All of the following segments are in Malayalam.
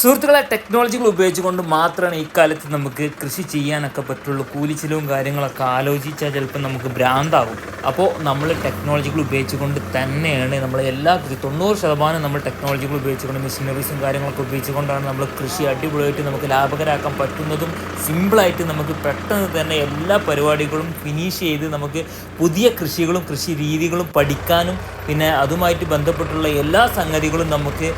സുഹൃത്തുക്കളെ ടെക്നോളജികൾ ഉപയോഗിച്ചുകൊണ്ട് മാത്രമാണ് ഇക്കാലത്ത് നമുക്ക് കൃഷി ചെയ്യാനൊക്കെ പറ്റുള്ളൂ. കൂലിച്ചിലവും കാര്യങ്ങളൊക്കെ ആലോചിച്ചാൽ ചിലപ്പോൾ നമുക്ക് ഭ്രാന്താവും. അപ്പോൾ നമ്മൾ ടെക്നോളജികൾ ഉപയോഗിച്ചുകൊണ്ട് തന്നെയാണ് നമ്മൾ എല്ലാ കൃഷി തൊണ്ണൂറ് ശതമാനം നമ്മൾ ടെക്നോളജികൾ ഉപയോഗിച്ചുകൊണ്ട് മെഷീനറീസും കാര്യങ്ങളൊക്കെ ഉപയോഗിച്ചുകൊണ്ടാണ് നമ്മൾ കൃഷി അടിപൊളിയായിട്ട് നമുക്ക് ലാഭകരാക്കാൻ പറ്റുന്നതും സിമ്പിളായിട്ട് നമുക്ക് പെട്ടെന്ന് തന്നെ എല്ലാ പരിപാടികളും ഫിനിഷ് ചെയ്ത് നമുക്ക് പുതിയ കൃഷികളും കൃഷി രീതികളും പഠിക്കാനും പിന്നെ അതുമായിട്ട് ബന്ധപ്പെട്ടുള്ള എല്ലാ സംഗതികളും നമുക്ക്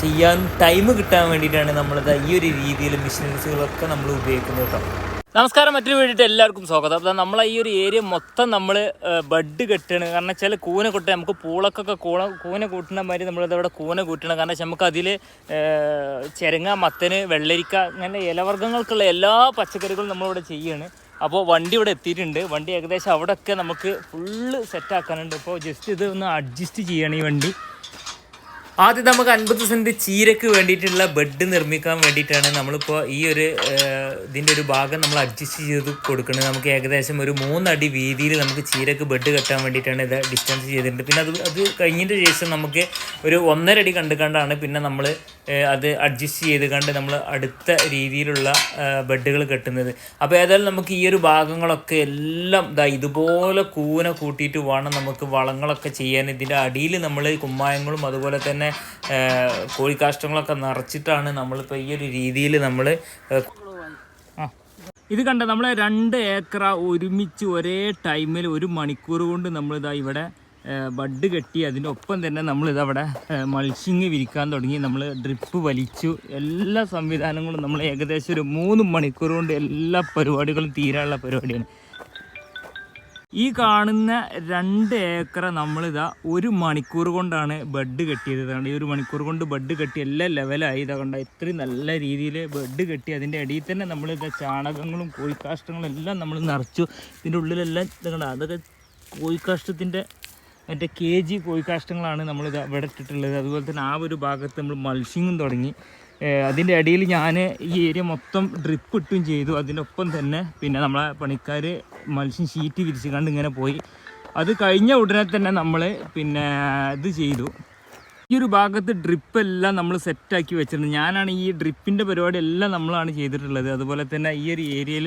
ചെയ്യാൻ ടൈം കിട്ടാൻ വേണ്ടിയിട്ടാണ് നമ്മളിത് ഈ ഒരു രീതിയിൽ മെഷീൻസുകളൊക്കെ നമ്മൾ ഉപയോഗിക്കുന്നത് കേട്ടോ നമസ്കാരം മറ്റൊരു വീട്ടിട്ട് എല്ലാവർക്കും സ്വാഗതം. അപ്പോൾ നമ്മളെ ഈ ഒരു ഏരിയ മൊത്തം നമ്മൾ ബഡ് കെട്ടാണ്. കാരണം ചില കൂന കൊട്ട നമുക്ക് പൂളക്കൊക്കെ കൂള കൂന കൂട്ടുന്ന മാതിരി നമ്മളിതവിടെ കൂന കൂട്ടണം. കാരണം വെച്ചാൽ നമുക്ക് അതിൽ ചെരങ്ങ മത്തന് വെള്ളരിക്ക അങ്ങനെ ഇലവർഗങ്ങൾക്കുള്ള എല്ലാ പച്ചക്കറികളും നമ്മളിവിടെ ചെയ്യാണ്. അപ്പോൾ വണ്ടി ഇവിടെ എത്തിയിട്ടുണ്ട്. വണ്ടി ഏകദേശം അവിടെയൊക്കെ നമുക്ക് ഫുള്ള് സെറ്റാക്കാനുണ്ട് ഇപ്പോൾ ജസ്റ്റ് ഇത് ഒന്ന് അഡ്ജസ്റ്റ് ചെയ്യണം ഈ വണ്ടി. ആദ്യം നമുക്ക് അൻപത് സെന്റ് ചീരക്ക് വേണ്ടിയിട്ടുള്ള ബെഡ് നിർമ്മിക്കാൻ വേണ്ടിയിട്ടാണ് നമ്മളിപ്പോൾ ഈ ഒരു ഇതിന്റെ ഒരു ഭാഗം നമ്മൾ അഡ്ജസ്റ്റ് ചെയ്ത് കൊടുക്കുന്നത്. നമുക്ക് ഏകദേശം ഒരു മൂന്നടി വീതിയിൽ നമുക്ക് ചീരക്ക് ബെഡ് കെട്ടാൻ വേണ്ടിയിട്ടാണ് ഇത് ഡിസ്റ്റൻസ് ചെയ്തിട്ടുണ്ട്. പിന്നെ അത് അത് കഴിഞ്ഞതിന്റെ ശേഷം നമുക്ക് ഒരു ഒന്നര അടി കണ്ടുകൊണ്ടാണ് പിന്നെ നമ്മൾ അത് അഡ്ജസ്റ്റ് ചെയ്ത് കണ്ട് നമ്മൾ അടുത്ത രീതിയിലുള്ള ബെഡുകൾ കെട്ടുന്നത്. അപ്പോൾ ഏതായാലും നമുക്ക് ഈ ഒരു ഭാഗങ്ങളൊക്കെ എല്ലാം ഇതാ ഇതുപോലെ കൂന കൂട്ടിയിട്ട് വേണം നമുക്ക് വളങ്ങളൊക്കെ ചെയ്യാൻ. ഇതിന്റെ അടിയിൽ നമ്മൾ കുമ്മായങ്ങളും അതുപോലെ തന്നെ കോഴിക്കാഷ്ടങ്ങളൊക്കെ നിറച്ചിട്ടാണ് നമ്മളിപ്പോൾ ഈ ഒരു രീതിയിൽ നമ്മൾ ഇത് കണ്ട നമ്മൾ രണ്ട് ഏക്കർ ഒരുമിച്ച് ഒരേ ടൈമിൽ ഒരു മണിക്കൂർ കൊണ്ട് നമ്മളിതാ ഇവിടെ ബഡ് കെട്ടി അതിന്റെ ഒപ്പം തന്നെ നമ്മളിതവിടെ മത്സ്യങ്ങ് വിരിക്കാൻ തുടങ്ങി. നമ്മൾ ഡ്രിപ്പ് വലിച്ചു. എല്ലാ സംവിധാനങ്ങളും നമ്മൾ ഏകദേശം ഒരു മൂന്ന് മണിക്കൂർ കൊണ്ട് എല്ലാ പരിപാടികളും തീരാനുള്ള പരിപാടിയാണ്. ഈ കാണുന്ന രണ്ട് ഏക്കർ നമ്മളിതാ ഒരു മണിക്കൂർ കൊണ്ടാണ് ബെഡ് കെട്ടിയത്. ഇതാണ് ഈ ഒരു മണിക്കൂർ കൊണ്ട് ബെഡ് കെട്ടി എല്ലാം ലെവലായി. ഇതാ കണ്ട ഇത്രയും നല്ല രീതിയിൽ ബെഡ് കെട്ടി അതിന്റെ അടിയിൽ തന്നെ നമ്മളിതാ ചാണകങ്ങളും കോഴിക്കാഷ്ടങ്ങളും എല്ലാം നമ്മൾ നിറച്ചു. ഇതിന്റെ ഉള്ളിലെല്ലാം ഇതാ കണ്ട അതൊക്കെ കോഴിക്കാഷ്ടത്തിന്റെ മറ്റേ കെ ജി കോഴിക്കാഷ്ടങ്ങളാണ് നമ്മൾ ഇവിടെ ഇട്ടിട്ടുള്ളത്. അതുപോലെ തന്നെ ആ ഒരു ഭാഗത്ത് നമ്മൾ മത്സ്യങ്ങും തുടങ്ങി. അതിന്റെ ഇടയിൽ ഞാൻ ഈ ഏരിയ മൊത്തം ഡ്രിപ്പ് ഇട്ടും ചെയ്തു. അതിനൊപ്പം തന്നെ പിന്നെ നമ്മളെ പണിക്കാർ മത്സ്യം ഷീറ്റ് വിരിച്ച് കണ്ട് ഇങ്ങനെ പോയി. അത് കഴിഞ്ഞ ഉടനെ തന്നെ നമ്മൾ പിന്നെ ഇത് ചെയ്തു. ഈ ഒരു ഭാഗത്ത് ഡ്രിപ്പെല്ലാം നമ്മൾ സെറ്റാക്കി വെച്ചിട്ടുണ്ട് ഞാനാണ് ഈ ഡ്രിപ്പിന്റെ പരിപാടി എല്ലാം നമ്മളാണ് ചെയ്തിട്ടുള്ളത്. അതുപോലെ തന്നെ ഈ ഒരു ഏരിയയിൽ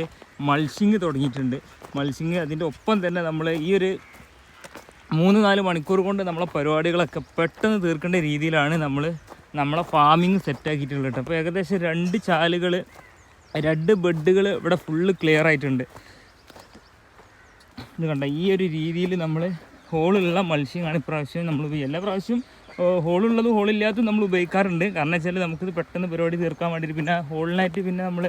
മത്സ്യങ്ങ് തുടങ്ങിയിട്ടുണ്ട്. മത്സ്യങ്ങ് അതിന്റെ ഒപ്പം തന്നെ നമ്മൾ ഈ ഒരു മൂന്ന് നാല് മണിക്കൂർ കൊണ്ട് നമ്മളെ പരിപാടികളൊക്കെ പെട്ടെന്ന് തീർക്കേണ്ട രീതിയിലാണ് നമ്മൾ നമ്മളെ ഫാമിങ് സെറ്റാക്കിയിട്ടുള്ളത് അപ്പോൾ ഏകദേശം രണ്ട് ചാലുകൾ രണ്ട് ബെഡുകൾ ഇവിടെ ഫുള്ള് ക്ലിയർ ആയിട്ടുണ്ട്. ഇത് കണ്ട? ഈ ഒരു രീതിയിൽ നമ്മൾ ഹോളുള്ള മത്സ്യമാണ് ഇപ്രാവശ്യം നമ്മൾ എല്ലാ പ്രാവശ്യവും ഹോളുള്ളതും ഹോളില്ലാത്തതും നമ്മൾ ഉപയോഗിക്കാറുണ്ട്. കാരണം വെച്ചാൽ നമുക്കിത് പെട്ടെന്ന് പരിപാടി തീർക്കാൻ വേണ്ടിയിട്ട് പിന്നെ ഹോളിനായിട്ട് പിന്നെ നമ്മൾ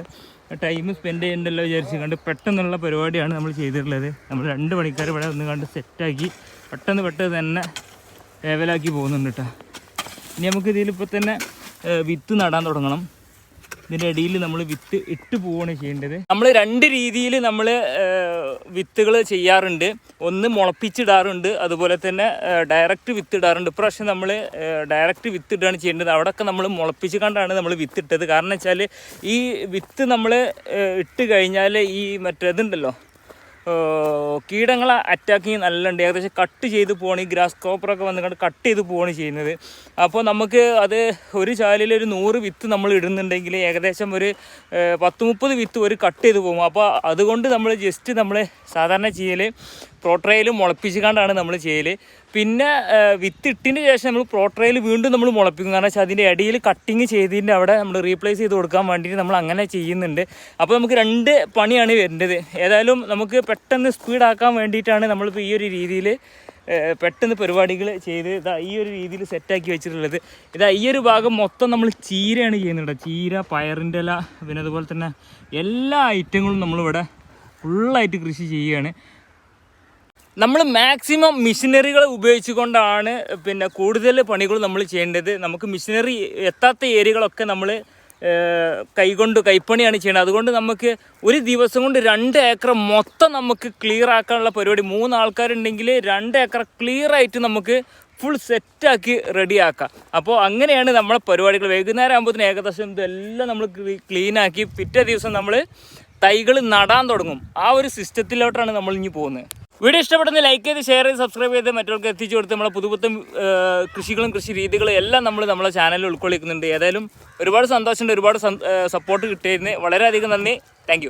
ടൈം സ്പെൻഡ് ചെയ്യണ്ടല്ലോ വിചാരിച്ച് കണ്ട് പെട്ടെന്നുള്ള പരിപാടിയാണ് നമ്മൾ ചെയ്തിട്ടുള്ളത്. നമ്മൾ രണ്ട് മണിക്കാർ ഇവിടെ ഒന്ന് കണ്ട് സെറ്റാക്കി പെട്ടെന്ന് പെട്ടെന്ന് തന്നെ ലെവലാക്കി പോകുന്നുണ്ട് കേട്ടോ. ഇനി നമുക്ക് ഇതിലിപ്പോൾ തന്നെ വിത്ത് നടാൻ തുടങ്ങണം. ഇതിന്റെ ഇടയിൽ നമ്മൾ വിത്ത് ഇട്ട് പോവുകയാണ് ചെയ്യേണ്ടത്. നമ്മൾ രണ്ട് രീതിയിൽ നമ്മൾ വിത്തുകൾ ചെയ്യാറുണ്ട്. ഒന്ന് മുളപ്പിച്ചിടാറുണ്ട് അതുപോലെ തന്നെ ഡയറക്റ്റ് വിത്ത് ഇടാറുണ്ട്. ഇപ്രാവശ്യം നമ്മൾ ഡയറക്റ്റ് വിത്ത് ഇടുകയാണ് ചെയ്യേണ്ടത്. അവിടെയൊക്കെ നമ്മൾ മുളപ്പിച്ച് കണ്ടാണ് നമ്മൾ വിത്ത് ഇട്ടത്. കാരണം വെച്ചാൽ ഈ വിത്ത് നമ്മൾ ഇട്ട് കഴിഞ്ഞാൽ ഈ മറ്റേതുണ്ടല്ലോ കീടങ്ങളെ അറ്റാക്ക് ചെയ്യുന്ന നല്ലുണ്ട്. ഏകദേശം കട്ട് ചെയ്ത് പോവാണ് ഈ ഗ്രാസ് ക്രോപ്പറൊക്കെ വന്നുകൊണ്ട് കട്ട് ചെയ്ത് പോവാണ് ചെയ്യുന്നത്. അപ്പോൾ നമുക്ക് അത് ഒരു ചാലിൽ ഒരു നൂറ് വിത്ത് നമ്മൾ ഇടുന്നുണ്ടെങ്കിൽ ഏകദേശം ഒരു പത്ത് മുപ്പത് വിത്ത് ഒരു കട്ട് ചെയ്ത് പോകും. അപ്പോൾ അതുകൊണ്ട് നമ്മൾ ജസ്റ്റ് നമ്മൾ സാധാരണ ചെയ്യൽ പ്രോട്രയിൽ മുളപ്പിച്ചുകൊണ്ടാണ് നമ്മൾ ചെയ്യൽ പിന്നെ വിത്തിട്ടിന്റെ ശേഷം നമ്മൾ പ്രോട്രയിൽ വീണ്ടും നമ്മൾ മുളപ്പിക്കും. കാരണം വെച്ചാൽ അതിന്റെ ഇടയിൽ കട്ടിങ് ചെയ്തതിന്റെ അവിടെ നമ്മൾ റീപ്ലേസ് ചെയ്ത് കൊടുക്കാൻ വേണ്ടിയിട്ട് നമ്മൾ അങ്ങനെ ചെയ്യുന്നുണ്ട്. അപ്പോൾ നമുക്ക് രണ്ട് പണിയാണ് വരേണ്ടത് ഏതായാലും നമുക്ക് പെട്ടെന്ന് സ്പീഡാക്കാൻ വേണ്ടിയിട്ടാണ് നമ്മളിപ്പോൾ ഈ ഒരു രീതിയിൽ പെട്ടെന്ന് പരിപാടികൾ ചെയ്ത് ഇതാ ഈ ഒരു രീതിയിൽ സെറ്റാക്കി വെച്ചിട്ടുള്ളത്. ഇതാ ഈ ഒരു ഭാഗം മൊത്തം നമ്മൾ ചീരയാണ് ചെയ്യുന്നത്. ചീര പയറിന്റെ ഇല പിന്നെ അതുപോലെ തന്നെ എല്ലാ ഐറ്റങ്ങളും നമ്മളിവിടെ ഫുള്ളായിട്ട് കൃഷി ചെയ്യുകയാണ്. നമ്മൾ മാക്സിമം മെഷീനറികൾ ഉപയോഗിച്ചുകൊണ്ടാണ് പിന്നെ കൂടുതൽ പണികൾ നമ്മൾ ചെയ്യേണ്ടത്. നമുക്ക് മെഷീനറി എത്താത്ത ഏരിയകളൊക്കെ നമ്മൾ കൈകൊണ്ട് കൈപ്പണിയാണ് ചെയ്യുന്നത് അതുകൊണ്ട് നമുക്ക് ഒരു ദിവസം കൊണ്ട് രണ്ട് ഏക്കർ മൊത്തം നമുക്ക് ക്ലിയർ ആക്കാനുള്ള പരിപാടി മൂന്ന് ആൾക്കാരുണ്ടെങ്കിൽ രണ്ട് ഏക്കർ ക്ലിയർ ആയിട്ട് നമുക്ക് ഫുൾ സെറ്റാക്കി റെഡിയാക്കാം അപ്പോൾ അങ്ങനെയാണ് നമ്മളെ പരിപാടികൾ. വൈകുന്നേരം ആകുമ്പോഴത്തേന് ഏകദേശം ഇതെല്ലാം നമ്മൾ ക്ലീൻ ആക്കി പിറ്റേ ദിവസം നമ്മൾ തൈകൾ നടാൻ തുടങ്ങും. ആ ഒരു സിസ്റ്റത്തിലോട്ടാണ് നമ്മൾ ഇനി പോകുന്നത്. വീഡിയോ ഇഷ്ടപ്പെടുന്ന ലൈക്ക് ചെയ്ത് ഷെയർ ചെയ്ത് സബ്സ്ക്രൈബ് ചെയ്ത് മറ്റുള്ളവർക്ക് എത്തിച്ചു കൊടുത്ത് നമ്മളെ പുതുപുത്തൻ കൃഷികളും കൃഷി രീതികളും എല്ലാം നമ്മൾ നമ്മളെ ചാനലിൽ ഉൾക്കൊള്ളിക്കുന്നുണ്ട്. ഏതായാലും ഒരുപാട് സന്തോഷമുണ്ട് ഒരുപാട് സപ്പോർട്ട് കിട്ടിയതിന്. വളരെയധികം നന്ദി. താങ്ക്